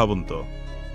ভাবুন তো,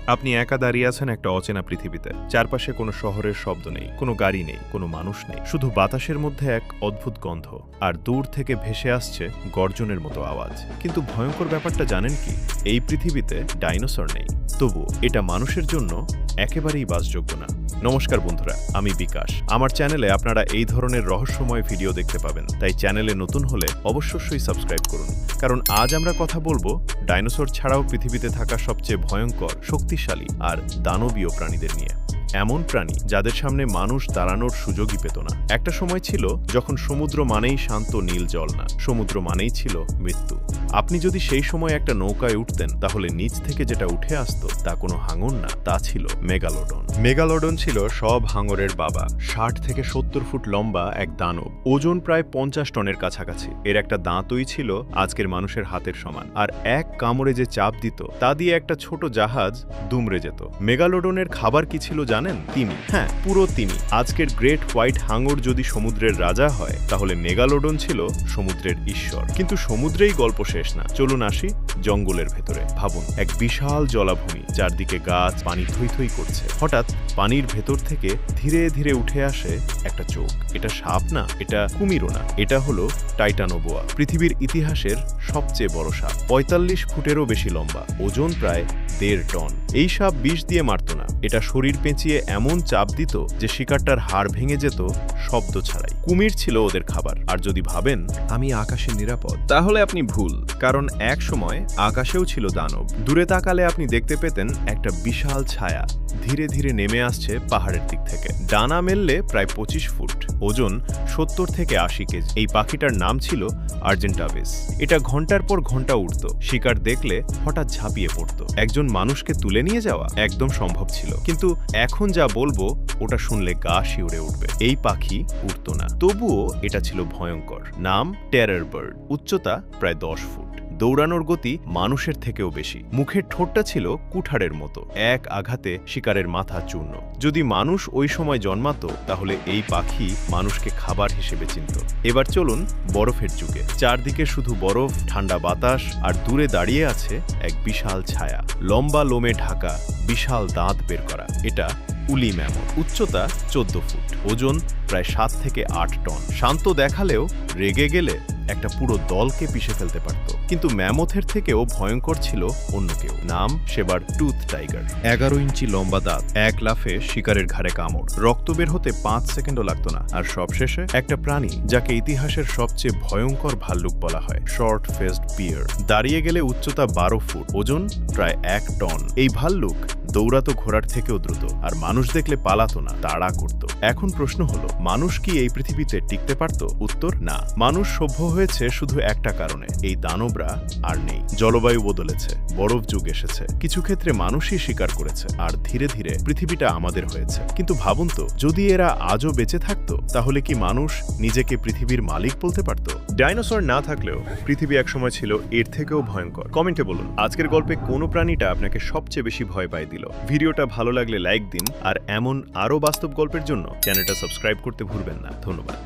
আপনি একা দাঁড়িয়ে আছেন একটা অচেনা পৃথিবীতে। চারপাশে কোনো শহরের শব্দ নেই, কোনো গাড়ি নেই, কোনো মানুষ নেই। শুধু বাতাসের মধ্যে এক অদ্ভুত গন্ধ, আর দূর থেকে ভেসে আসছে গর্জনের মতো আওয়াজ। কিন্তু ভয়ঙ্কর ব্যাপারটা জানেন কি? এই পৃথিবীতে ডাইনোসর নেই। তবু এটা মানুষের জন্য একেবারেই বাসযোগ্য না। নমস্কার বন্ধুরা, আমি বিকাশ। আমার চ্যানেলে আপনারা এই ধরনের রহস্যময় ভিডিও দেখতে পাবেন। তাই চ্যানেলে নতুন হলে অবশ্যই সাবস্ক্রাইব করুন। কারণ আজ আমরা কথা বলব, ডাইনোসর ছাড়াও পৃথিবীতে থাকা সবচেয়ে ভয়ঙ্কর, শক্তিশালী আর দানবীয় প্রাণীদের নিয়ে। এমন প্রাণী যাদের সামনে মানুষ দাঁড়ানোর সুযোগই পেত না। একটা সময় ছিল যখন সমুদ্র মানেই শান্ত নীল জল না, সমুদ্র মানেই ছিল মৃত্যু। আপনি যদি সেই সময় একটা নৌকায় উঠতেন, তাহলে নিচ থেকে যেটা উঠে আসতো, তা কোনো হাঙর না, তা ছিল মেগালোডন। মেগালোডন ছিল সব হাঙরের বাবা, ষাট থেকে সত্তর ফুট লম্বা এক দানব। ওজন প্রায় পঞ্চাশ টনের কাছাকাছি। এর একটা দাঁতই ছিল আজকের মানুষের হাতের সমান। আর এক কামড়ে যে চাপ দিত, তা দিয়ে একটা ছোট জাহাজ দুমড়ে যেত। মেগালোডনের খাবার কি ছিল জানেন? তিমি। হ্যাঁ পুরো তিমি। আজকের গ্রেট হোয়াইট হাঙর যদি সমুদ্রের রাজা হয়, তাহলে মেগালোডন ছিল সমুদ্রের ঈশ্বর। কিন্তু সমুদ্রেই গল্প শেষ। না। চলুন আসি জঙ্গলের ভেতরে। ভাবুন, এক বিশাল জলাভূমি চারদিকে গাছ পানি থই থই করছে। হঠাৎ পানির ভেতর থেকে ধীরে ধীরে উঠে আসে একটা চোখ। এটা সাপ না, এটা কুমিরও না। এটা হলো টাইটানোবোয়া, পৃথিবীর ইতিহাসের সবচেয়ে বড় সাপ। পঁয়তাল্লিশ ফুটেরও বেশি লম্বা, ওজন প্রায় দেড় টন। এই সাপ বিষ দিয়ে মারত না। এটা শরীর পেঁচিয়ে এমন চাপ দিত যে শিকারটার হাড় ভেঙে যেত শব্দ ছাড়াই। কুমির ছিল ওদের খাবার। আর যদি ভাবেন, আমি আকাশে নিরাপদ। তাহলে আপনি ভুল, কারণ এক সময় আকাশেও ছিল দানব। দূরে তাকালে আপনি দেখতে পেতেন একটা বিশাল ছায়া। ধীরে ধীরে নেমে আসছে পাহাড়ের দিক থেকে। ডানা মেললে প্রায় পঁচিশ ফুট। ওজন সত্তর থেকে আশি কেজি। এই পাখিটার নাম ছিল আর্জেন্টাভিস এটা ঘণ্টার পর ঘণ্টা উঠত শিকার দেখলে হঠাৎ ঝাঁপিয়ে পড়ত। একজন মানুষকে তুলে নিয়ে যাওয়া একদম সম্ভব ছিল। কিন্তু এখন যা বলব, ওটা শুনলে গা শিউরে উঠবে। এই পাখি উঠত না। তবুও এটা ছিল ভয়ঙ্কর। নাম টেরার বার্ড। উচ্চতা প্রায় দশ ফুট। দৌড়ানোর গতি মানুষের থেকেও বেশি। মুখের ঠোঁটটা ছিল কুঠারের মতো। এক আঘাতে শিকারের মাথা চূর্ণ। যদি মানুষ ওই সময় জন্মাতো, তাহলে এই পাখি মানুষকে খাবার হিসেবে চিনত। এবার চলুন বরফের যুগে। চারদিকে শুধু বরফ, ঠান্ডা বাতাস, আর দূরে দাঁড়িয়ে আছে এক বিশাল ছায়া। লম্বা লোমে ঢাকা, বিশাল দাঁত বের করা। এটা উলি ম্যামন উচ্চতা চোদ্দ ফুট। ওজন প্রায় সাত থেকে আট টন। শান্ত দেখালেও রেগে গেলে একটা পুরো দলকে পিষে ফেলতে পারত। কিন্তু ম্যামথের থেকেও ভয়ঙ্কর ছিল অন্য কেউ। নাম সেবার টুথ টাইগার। এগারো ইঞ্চি লম্বা দাঁত, এক লাফে শিকারের ঘাড়ে কামড়। রক্ত বের হতে পাঁচ সেকেন্ডও লাগতো না। আর সবশেষে একটা প্রাণী, যাকে ইতিহাসের সবচেয়ে ভয়ঙ্কর ভাল্লুক বলা হয় শর্ট ফেসড বিয়ার দাঁড়িয়ে গেলে উচ্চতা বারো ফুট, ওজন প্রায় এক টন। এই ভাল্লুক দৌড়াতো ঘোড়ার থেকেও দ্রুত, আর মানুষ দেখলে পালাতো না, তাড়া করত। এখন প্রশ্ন হলো, মানুষ কি এই পৃথিবীতে টিকতে পারত? উত্তর, না। মানুষ সভ্য হয়েছে শুধু একটা কারণে, এই দানবরা আর নেই। জলবায়ু বদলেছে, বরফ যুগ এসেছে। কিছু ক্ষেত্রে মানুষই স্বীকার করেছে, আর ধীরে ধীরে পৃথিবীটা আমাদের হয়েছে। কিন্তু ভাবুন তো, যদি এরা আজও বেঁচে থাকতো, তাহলে কি মানুষ নিজেকে পৃথিবীর মালিক বলতে পারত? ডাইনোসর না থাকলেও পৃথিবী একসময় ছিল এর থেকেও ভয়ঙ্কর। কমেন্টে বলুন, আজকের গল্পে কোন প্রাণীটা আপনাকে সবচেয়ে বেশি ভয় পায় দিল? ভিডিওটা ভালো লাগলে লাইক দিন আর এমন আরও বাস্তব গল্পের জন্য চ্যানেলটা সাবস্ক্রাইব করতে ভুলবেন না। ধন্যবাদ।